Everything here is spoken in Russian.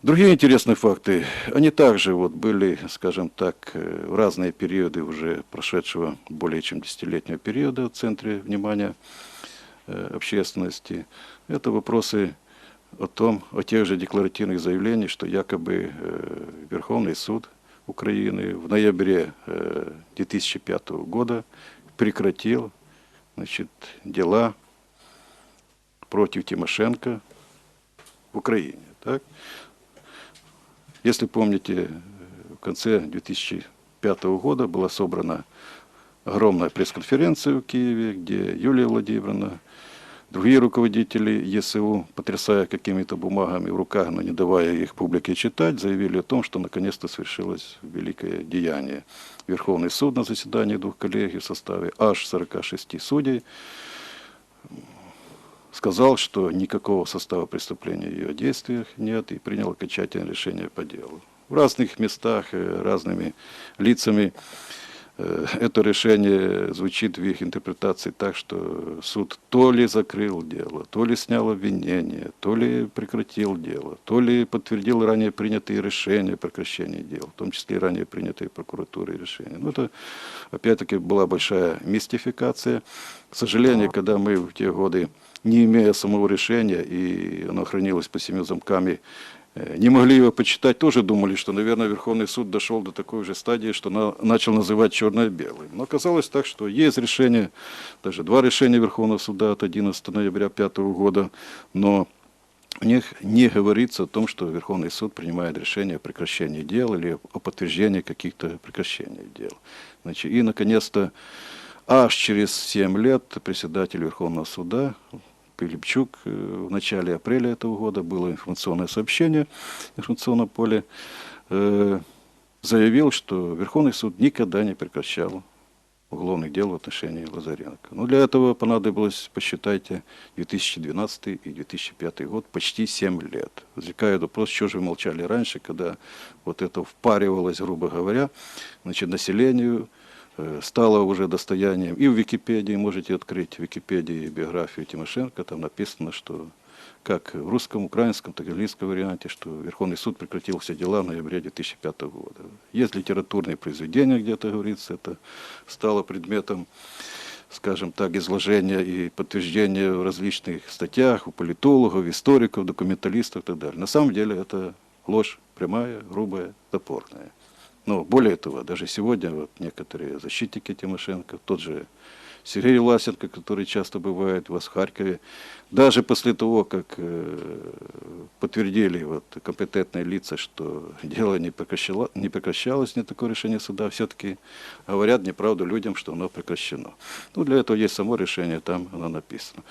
Другие интересные факты, они также вот были, скажем так, э, в разные периоды уже прошедшего более чем десятилетнего периода в центре внимания э, общественности. Это вопросы о том, о тех же декларативных заявлениях, что якобы э, Верховный суд Украины в ноябре э, 2005 года прекратил значит, дела против Тимошенко в Украине. Так? Если помните, в конце 2005 года была собрана огромная пресс-конференция в Киеве, где Юлия Владимировна, другие руководители ЕСУ, потрясая какими-то бумагами в руках, но не давая их публике читать, заявили о том, что наконец-то свершилось великое деяние. Верховный суд на заседании двух коллегий в составе аж 46 судей сказал, что никакого состава преступления в ее действиях нет и принял окончательное решение по делу. В разных местах, э, разными лицами э, это решение звучит в их интерпретации так, что суд то ли закрыл дело, то ли снял обвинение, то ли прекратил дело, то ли подтвердил ранее принятые решения о прекращении дел, в том числе и ранее принятые прокуратурой решения. Но это, опять-таки, была большая мистификация. К сожалению, когда мы в те годы не имея самого решения, и оно хранилось по семи замками, э, не могли его почитать, тоже думали, что, наверное, Верховный суд дошел до такой же стадии, что на- начал называть черное-белым. Но оказалось так, что есть решение, даже два решения Верховного суда от 11 ноября 2005 года, но в них не говорится о том, что Верховный суд принимает решение о прекращении дел или о подтверждении каких-то прекращений дел. Значит, и, наконец-то, аж через 7 лет председатель Верховного суда Пилипчук э, в начале апреля этого года было информационное сообщение в информационном поле, э, заявил, что Верховный суд никогда не прекращал уголовных дел в отношении Лазаренко. Но для этого понадобилось, посчитайте, 2012 и 2005 год, почти 7 лет. Возникает вопрос, что же вы молчали раньше, когда вот это впаривалось, грубо говоря, значит, населению, стало уже достоянием. И в Википедии, можете открыть в Википедии биографию Тимошенко, там написано, что как в русском, украинском, так и английском варианте, что Верховный суд прекратил все дела в ноябре 2005 года. Есть литературные произведения, где-то говорится, это стало предметом, скажем так, изложения и подтверждения в различных статьях у политологов, историков, документалистов и так далее. На самом деле это ложь прямая, грубая, топорная. Но более того, даже сегодня вот некоторые защитники Тимошенко, тот же Сергей Власенко, который часто бывает у вас в Харькове, даже после того, как э, подтвердили вот, компетентные лица, что дело не, прекращало- не прекращалось, не такое решение суда, все-таки говорят неправду людям, что оно прекращено. Ну, для этого есть само решение, там оно написано.